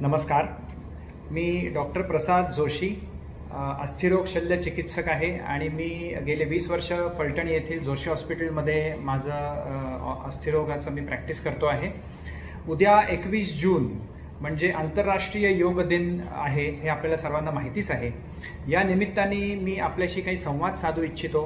नमस्कार. मी डॉक्टर प्रसाद जोशी अस्थिरोग शल्य चिकित्सक आहे आणि मी गेले वीस वर्ष फलटण येथील जोशी हॉस्पिटलमध्ये माझं अस्थिरोगाचं मी प्रॅक्टिस करतो आहे. उद्या एकवीस जून म्हणजे आंतरराष्ट्रीय योग दिन आहे हे आपल्याला सर्वांना माहितीच आहे. या निमित्ताने मी आपल्याशी काही संवाद साधू इच्छितो.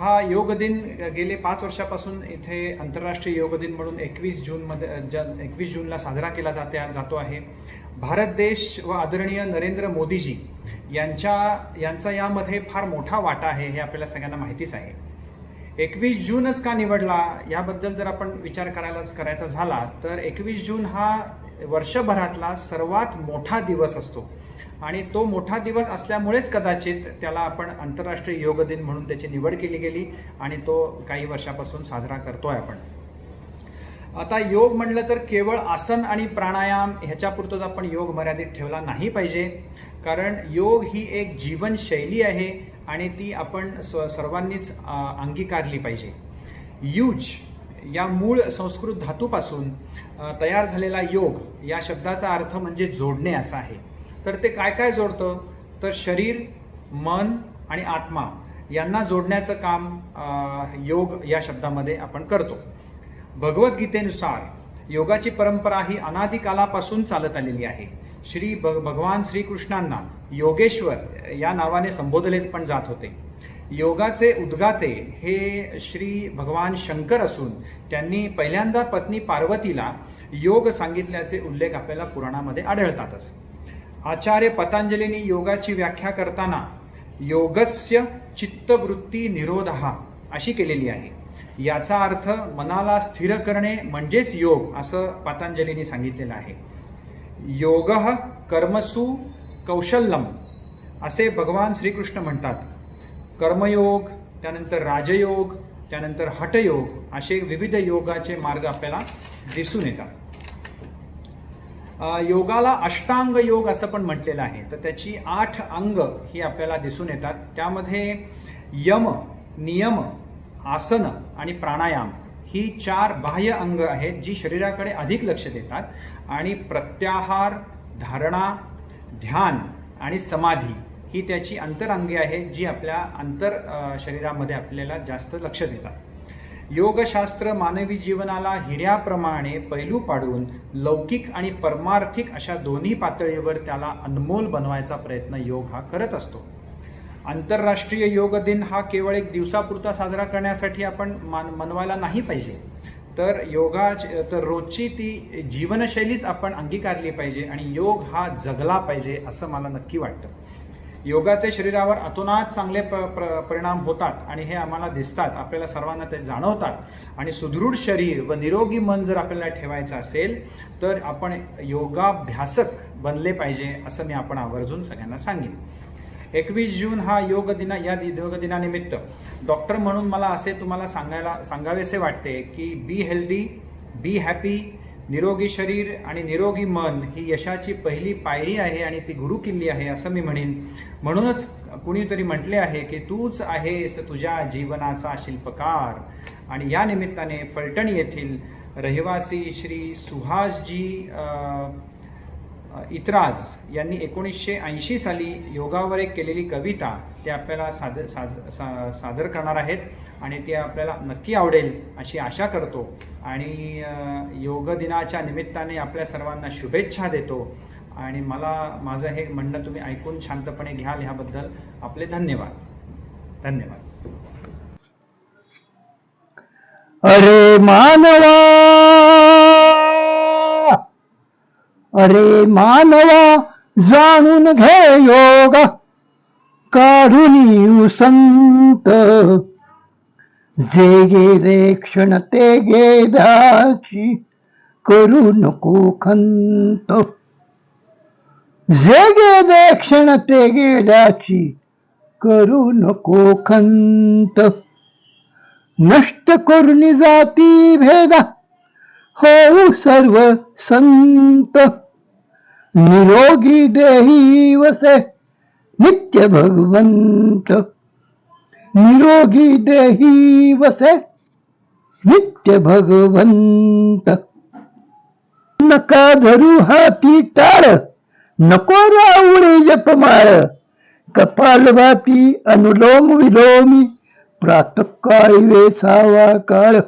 हा योग दिन गेले पाच वर्षापासून इथे आंतरराष्ट्रीय योग दिन म्हणून एकवीस जूनमध्ये ज एकवीस जूनला साजरा केला जाते जातो आहे. भारत देश व आदरणीय नरेंद्र मोदीजी यांच्या यांचा यामध्ये फार मोठा वाटा आहे हे आपल्याला सगळ्यांना माहितीच आहे. एकवीस जूनच का निवडला याबद्दल जर आपण विचार करायलाच करायचा झाला तर एकवीस जून हा वर्षभरातला सर्वात मोठा दिवस असतो. आणि तो मोठा दिवस असल्यामुळेच कदाचित त्याला आपण आंतरराष्ट्रीय योग दिन म्हणून त्याची निवड केली गेली आणि तो काही वर्षापासून साजरा करतोय आपण. आता योग म्हणलं तर केवळ आसन आणि प्राणायाम ह्याच्यापुरतंच आपण योग मर्यादित ठेवला नाही पाहिजे. कारण योग ही एक जीवनशैली आहे आणि ती आपण स्व सर्वांनीच अंगीकारली पाहिजे. यूज या मूळ संस्कृत धातूपासून तयार झालेला योग या शब्दाचा अर्थ म्हणजे जोडणे असा आहे. तर ते काय काय जोडतं? तर शरीर मन आणि आत्मा यांना जोडण्याचं काम योग या शब्दामध्ये आपण करतो. भगवद्गीतेनुसार योगाची परंपरा ही अनादिकालापासून चालत आलेली आहे. श्री भग भगवान श्रीकृष्णांना योगेश्वर या नावाने संबोधलेच पण जात होते. योगाचे उद्गाते हे श्री भगवान शंकर असून त्यांनी पहिल्यांदा पत्नी पार्वतीला योग सांगितल्याचे उल्लेख आपल्याला पुराणामध्ये आढळतातच. आचार्य पतंजलीनी योगाची व्याख्या करताना योगस्य चित्तवृत्ती निरोधहा अशी केलेली आहे. याचा अर्थ मनाला स्थिर करणे म्हणजेच योग असं पतंजलीने सांगितलेलं आहे. योग कर्मसु कौशल्यम असे भगवान श्रीकृष्ण म्हणतात. कर्मयोग त्यानंतर राजयोग त्यानंतर हठयोग असे विविध योगाचे मार्ग आपल्याला दिसून येतात. योगाला अष्टांग योग असं पण म्हटलेलं आहे. तर त्याची आठ अंग ही आपल्याला दिसून येतात. त्यामध्ये यम नियम आसन आणि प्राणायाम ही चार बाह्य अंग आहेत जी शरीराकडे अधिक लक्ष देतात. आणि प्रत्याहार धारणा ध्यान आणि समाधी ही त्याची अंतरांगे आहेत जी आपल्या अंतर शरीरामध्ये आपल्याला जास्त लक्ष देतात. योगशास्त्र मानवी जीवनाला हिऱ्याप्रमाणे पैलू पाडून लौकिक आणि परमार्थिक अशा दोन्ही पातळीवर त्याला अनमोल बनवायचा प्रयत्न योग हा करत असतो. आंतरराष्ट्रीय योग दिन हा केवळ एक दिवसापुरता साजरा करण्यासाठी आपण मान मनवायला नाही पाहिजे. तर योगा तर रोजची ती जीवनशैलीच आपण अंगीकारली पाहिजे आणि योग हा जगला पाहिजे असं मला नक्की वाटतं. योगाचे शरीरावर अतोनात चांगले प प्र- परिणाम होतात आणि हे आम्हाला दिसतात आपल्याला सर्वांना ते जाणवतात. आणि सुदृढ शरीर व निरोगी मन जर आपल्याला ठेवायचं असेल तर आपण योगाभ्यासक बनले पाहिजे असं मी आपण आवर्जून सगळ्यांना सांगेन. एकवीस जून हा योग दिना या योग दिनानिमित्त डॉक्टर म्हणून मला असे तुम्हाला सांगायला सांगावेसे वाटते की बी हेल्दी बी हॅपी निरोगी शरीर आणि निरोगी मन ही यशाची पहिली पायरी आहे आणि ती गुरु किल्ली आहे असं मी म्हणेन. म्हणूनच कुणीतरी म्हटले आहे की तूच आहेस तुझ्या जीवनाचा शिल्पकार. आणि या निमित्ताने फलटण येथील रहिवासी श्री सुहासजी इतराज यांनी एकोणीसशे ऐंशी साली योगावर एक केलेली कविता ते आपल्याला सादर साज सा- सादर करणार आहेत आणि ती आपल्याला नक्की आवडेल अशी आशा करतो. आणि योग दिनाच्या निमित्ताने आपल्या सर्वांना शुभेच्छा देतो. आणि मला माझं हे म्हणणं तुम्ही ऐकून शांतपणे घ्याल ह्याबद्दल आपले धन्यवाद. धन्यवाद. अरे मानवा! अरे मानवा जाणून घे योग. काढून संत जे गेले क्षण ते गेल्याची करू नको खंत. जे गेले क्षण ते गेल्याची करू नको खंत. नष्ट करून जाती भेदा. हो सर्व संत. निरोगी देही वसे नित्य भगवंत. निरोगी देही वसे नित्य भगवंत. नका धरू हाती टाळ नको राऊळे जपमाळ कपाल भाती अनुलोम विलोमी प्रातकाळी वेसावा काळ.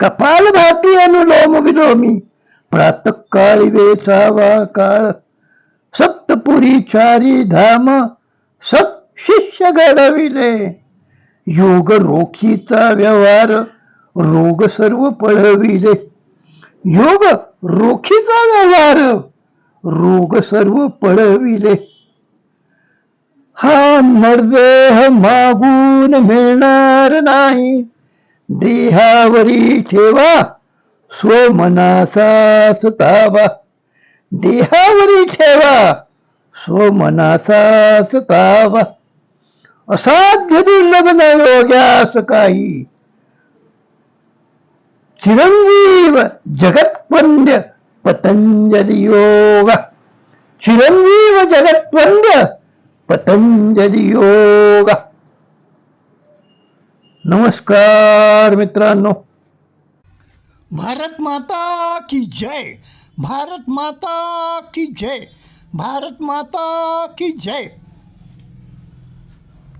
कपाल भाती अनुलोम विलोमी प्रातकाळी वेसावा काळ सप्तपुरी चारी धाम सत शिष्य घडविले. योग रोखीचा व्यवहार रोग सर्व पळविले. योग रोखीचा व्यवहार रोग सर्व पळविले. हा नरदेह मागून मिळणार नाही. देहावरी ठेवा स्वमनाचा सुतावा देहावरी ठेवा स्वमनाचा सुतावा असाध्य दुर्लभ योग्यास हो काही. चिरंजीव जगत्वंद्य पतंजली योग. चिरंजीव जगत्वंद्य पतंजली योग. नमस्कार मित्रांनो. भारत माता की जय भारत माता की जय भारत माता की जय.